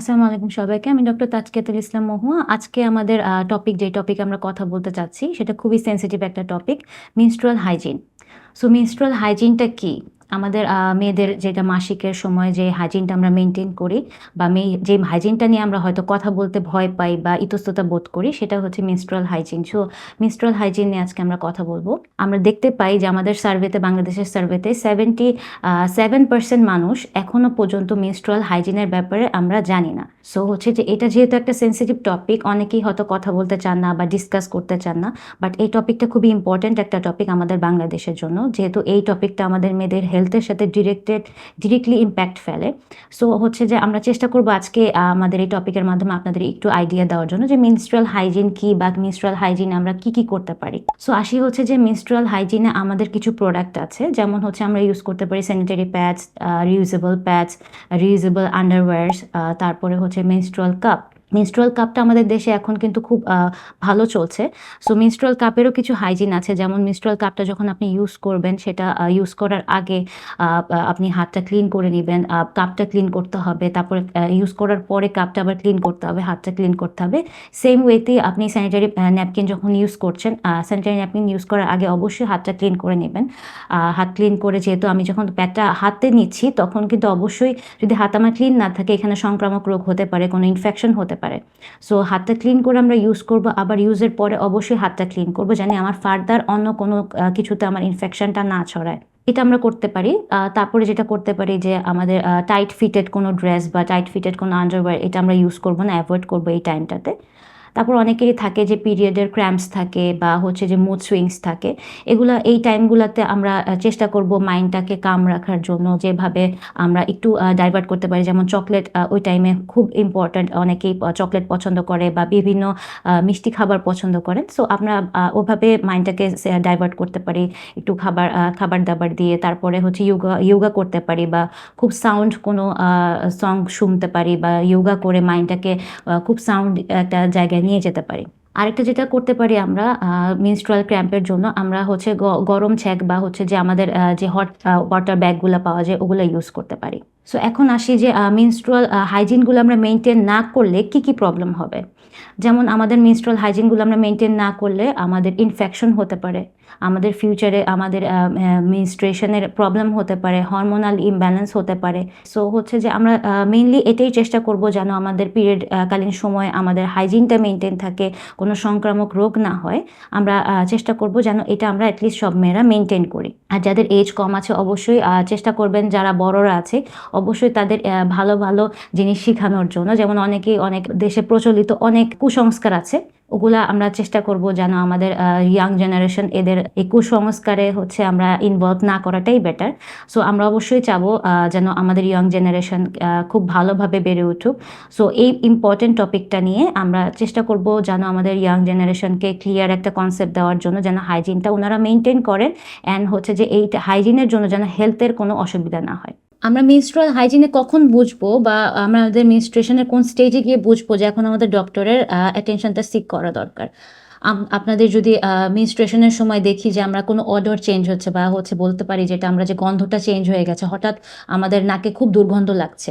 আসসালামু আলাইকুম সবাইকে। আমি ডক্টর তাজকেতুল ইসলাম মহুয়া। আজকে আমাদের টপিক যে টপিক আমরা কথা বলতে চাচ্ছি, সেটা খুবই সেন্সিটিভ একটা topic menstrual hygiene so menstrual হাইজিনটা কি? আমাদের মেয়েদের যেটা মাসিকের সময় যে হাইজিনটা আমরা মেনটেন করি বা মেয়ে, যে হাইজিনটা নিয়ে আমরা হয়তো কথা বলতে ভয় পাই বা ইতস্ততা বোধ করি, সেটা হচ্ছে menstrual hygiene so menstrual hygiene নিয়ে আজকে আমরা কথা বলব। আমরা দেখতে পাই যে আমাদের সার্ভেতে বাংলাদেশের সার্ভেতে সেভেন্টি সেভেন পার্সেন্ট মানুষ এখনও পর্যন্ত মিনস্ট্রুয়াল হাইজিনের ব্যাপারে আমরা জানি না। সো হচ্ছে যে এটা যেহেতু একটা সেন্সিটিভ টপিক অনেকেই হয়তো কথা বলতে চান না বা ডিসকাস করতে চান না বাট এই টপিকটা খুবই ইম্পর্ট্যান্ট একটা টপিক আমাদের বাংলাদেশের জন্য, যেহেতু এই টপিকটা আমাদের মেয়েদের হেলথের সাথে ডিরেক্টেড ডিরেক্টলি ইম্প্যাক্ট ফেলে। সো হচ্ছে যে আমরা চেষ্টা করব আজকে আমাদের এই টপিকের মাধ্যমে আপনাদের একটু আইডিয়া দেওয়ার জন্য যে মিনস্ট্রাল হাইজিন কি বা মিনস্ট্রাল হাইজিন আমরা কি কি করতে পারি। সো আসি হচ্ছে যে মিনস্ট্রাল হাইজিনে আমাদের কিছু প্রোডাক্ট আছে, যেমন হচ্ছে আমরা ইউজ করতে পারি sanitary pads reusable pads reusable underwears তারপরে হচ্ছে মেনস্ট্রাল কাপ মিনস্ট্রাল কাপটা আমাদের দেশে এখন কিন্তু খুব ভালো চলছে। সো মিনস্ট্রাল কাপেরও কিছু হাইজিন আছে। যেমন মিনস্ট্রাল কাপটা যখন আপনি ইউজ করবেন, সেটা ইউজ করার আগে আপনি হাতটা ক্লিন করে নেবেন। কাপটা ক্লিন করতে হবে। তারপরে ইউজ করার পরে কাপটা আবার ক্লিন করতে হবে, হাতটা ক্লিন করতে হবে। সেম ওয়েতে আপনি স্যানিটারি ন্যাপকিন যখন ইউজ করছেন স্যানিটারি ন্যাপকিন ইউজ করার আগে অবশ্যই হাতটা ক্লিন করে নেবেন। হাত ক্লিন করে যেহেতু আমি যখন প্যাডটা হাতে নিচ্ছি, তখন কিন্তু অবশ্যই যদি হাত আমার ক্লিন না থাকে, এখানে সংক্রামক রোগ হতে পারে, কোনো ইনফেকশন হতে পারে। সো হাতটা ক্লিন করে আমরা ইউজ করব। আবার ইউজের পরে অবশ্যই হাতটা ক্লিন করব জানি আমার ফার্দার অন্য কোনো কিছুতে আমার ইনফেকশনটা না ছড়ায়। এটা আমরা করতে পারি। তারপরে যেটা করতে পারি যে আমাদের টাইট ফিটেড কোনো ড্রেস বা টাইট ফিটেড কোনো আন্ডারওয়্যার এটা আমরা ইউজ করব না অ্যাভয়েড করব এই টাইমটাতে তারপর অনেকেরই থাকে যে পিরিয়ডের ক্র্যাম্পস থাকে বা হচ্ছে যে মুড সুইংস থাকে। এগুলো, এই টাইমগুলোতে আমরা চেষ্টা করব মাইন্ডটাকে কাম রাখার জন্য, যেভাবে আমরা একটু ডাইভার্ট করতে পারি। যেমন চকলেট ওই টাইমে খুব ইম্পর্ট্যান্ট অনেকেই চকলেট পছন্দ করে বা বিভিন্ন মিষ্টি খাবার পছন্দ করেন। সো আমরা ওভাবে মাইন্ডটাকে ডাইভার্ট করতে পারি, একটু খাবার খাবার দাবার দিয়ে, তারপরে হচ্ছে ইয়োগা ইয়োগা করতে পারি বা খুব সাউন্ড কোনো সং শুনতে পারি বা ইয়োগা করে মাইন্ডটাকে খুব সাউন্ড একটা জায়গায় নিয়ে যেতে পারি। আরেকটা যেটা করতে পারি আমরা মিনস্ট্রাল ক্র্যাম্পের জন্য আমরা হচ্ছে গরম ছ্যাক বা হচ্ছে যে আমাদের যে হট ওয়াটার ব্যাগগুলো পাওয়া যায়, ওগুলো ইউজ করতে পারি। সো এখন আসি যে মিনস্ট্রাল হাইজিনগুলো আমরা মেনটেন না করলে কি কি প্রবলেম হবে? যেমন আমাদের মিনস্ট্রাল হাইজিনগুলো আমরা মেনটেন না করলে আমাদের ইনফেকশন হতে পারে, আমাদের ফিউচারে আমাদের মিনস্ট্রেশনের প্রবলেম হতে পারে হরমোনাল ইমব্যালেন্স হতে পারে। সো হচ্ছে যে আমরা মেইনলি এটাই চেষ্টা করব যেন আমাদের পিরিয়ড কালীন সময় আমাদের হাইজিনটা মেনটেন থাকে, কোনো সংক্রামক রোগ না হয়। আমরা চেষ্টা করব যেন এটা আমরা অ্যাটলিস্ট সব মেয়েরা মেনটেন করি। আর যাদের এজ কম আছে অবশ্যই চেষ্টা করবেন যারা বড়রা আছে অবশ্যই তাদের ভালো ভালো জিনিস শেখানোর জন্য। যেমন অনেকেই, অনেক দেশে প্রচলিত অনেক কুসংস্কার আছে। ওগুলা আমরা চেষ্টা করব যেন আমাদের ইয়াং জেনারেশন এদের এই কুসংস্কারে হচ্ছে আমরা ইনভলভ না করাটাই বেটার সো আমরা অবশ্যই চাবো যেন আমাদের ইয়াং জেনারেশন খুব ভালোভাবে বেড়ে উঠুক। সো এই ইম্পর্টেন্ট টপিকটা নিয়ে আমরা চেষ্টা করব যেন আমাদের ইয়াং জেনারেশনকে ক্লিয়ার একটা কনসেপ্ট দেওয়ার জন্য, যেন হাইজিনটা ওনারা মেনটেন করেন অ্যান্ড হচ্ছে যে এই হাইজিনের জন্য যেন হেলথের কোনো অসুবিধা না হয়। আমরা মিনস্ট্রাল হাইজিনে কখন বুঝব বা আমাদের মিনস্ট্রেশনের কোন স্টেজে গিয়ে বুঝব যে এখন আমাদের ডক্টরের অ্যাটেনশনটা সিক করা দরকার? আপনাদের যদি মিনস্ট্রেশনের সময় দেখি যে আমরা কোনো অর্ডার চেঞ্জ হচ্ছে বা হচ্ছে বলতে পারি যেটা আমরা যে গন্ধটা চেঞ্জ হয়ে গেছে, হঠাৎ আমাদের নাকে খুব দুর্গন্ধ লাগছে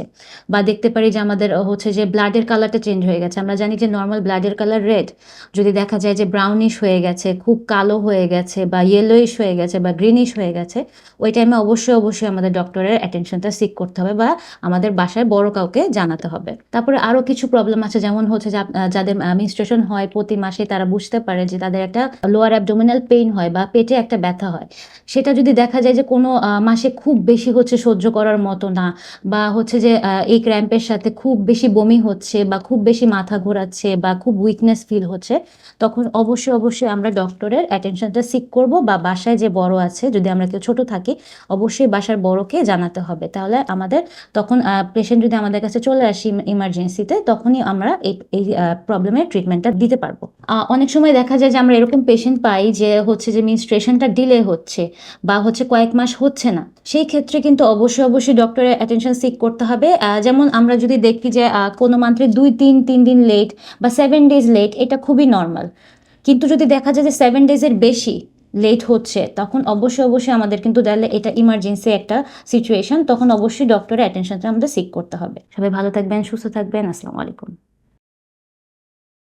বা দেখতে পারি যে আমাদের হচ্ছে যে ব্লাডের কালারটা চেঞ্জ হয়ে গেছে। আমরা জানি যে নর্মাল ব্লাডের কালার রেড যদি দেখা যায় যে ব্রাউনিশ হয়ে গেছে, খুব কালো হয়ে গেছে বা ইয়েলোইশ হয়ে গেছে বা গ্রিনিশ হয়ে গেছে, ওই টাইমে অবশ্যই অবশ্যই আমাদের ডক্টরের অ্যাটেনশনটা সিক করতে হবে বা আমাদের বাসায় বড় কাউকে জানাতে হবে। তারপরে আরও কিছু প্রবলেম আছে যেমন হচ্ছে যাদের মিনস্ট্রেশন হয় প্রতি মাসে তারা বুঝতে পারে যে তাদের একটা লোয়ার অ্যাবডোমিনাল পেইন হয় বা পেটে একটা ব্যথা হয়। সেটা যদি দেখা যায় যে কোনো মাসে খুব বেশি হচ্ছে সহ্য করার মতো না বা হচ্ছে যে এই ক্র্যাম্পের সাথে খুব বেশি বমি হচ্ছে বা খুব বেশি মাথা ঘোরাচ্ছে বা খুব উইকনেস ফিল হচ্ছে, তখন অবশ্যই অবশ্যই আমরা ডক্টরের অ্যাটেনশনটা সিক করব বা বাসায় যে বড় আছে, যদি আমরা কেউ ছোট থাকি, অবশ্যই বাসার বড়কে জানাতে হবে। তাহলে আমাদের তখন পেশেন্ট যদি আমাদের কাছে চলে আসি ইমার্জেন্সিতে তখনই আমরা এই প্রবলেমের ট্রিটমেন্টটা দিতে পারব। অনেক সময় দেখা যায় যে আমরা এরকম পেশেন্ট পাই যে হচ্ছে যে মিনস্ট্রেশনটা ডিলে হচ্ছে বা হচ্ছে কয়েক মাস হচ্ছে না। সেই ক্ষেত্রে কিন্তু অবশ্যই অবশ্যই ডক্টরের অ্যাটেনশন সিক করতে হবে। যেমন আমরা যদি দেখি যে কোনো মান্থলি দুই, তিন তিন দিন লেট বা সেভেন ডেজ লেট এটা খুবই নর্মাল কিন্তু যদি দেখা যায় যে সেভেন ডেজের বেশি লেট হচ্ছে, তখন অবশ্যই অবশ্যই আমাদের কিন্তু তাহলে এটা ইমার্জেন্সি একটা সিচুয়েশন তখন অবশ্যই ডক্টরের অ্যাটেনশনটা আমাদের সিক করতে হবে। সবাই ভালো থাকবেন, সুস্থ থাকবেন, আসসালামু আলাইকুম।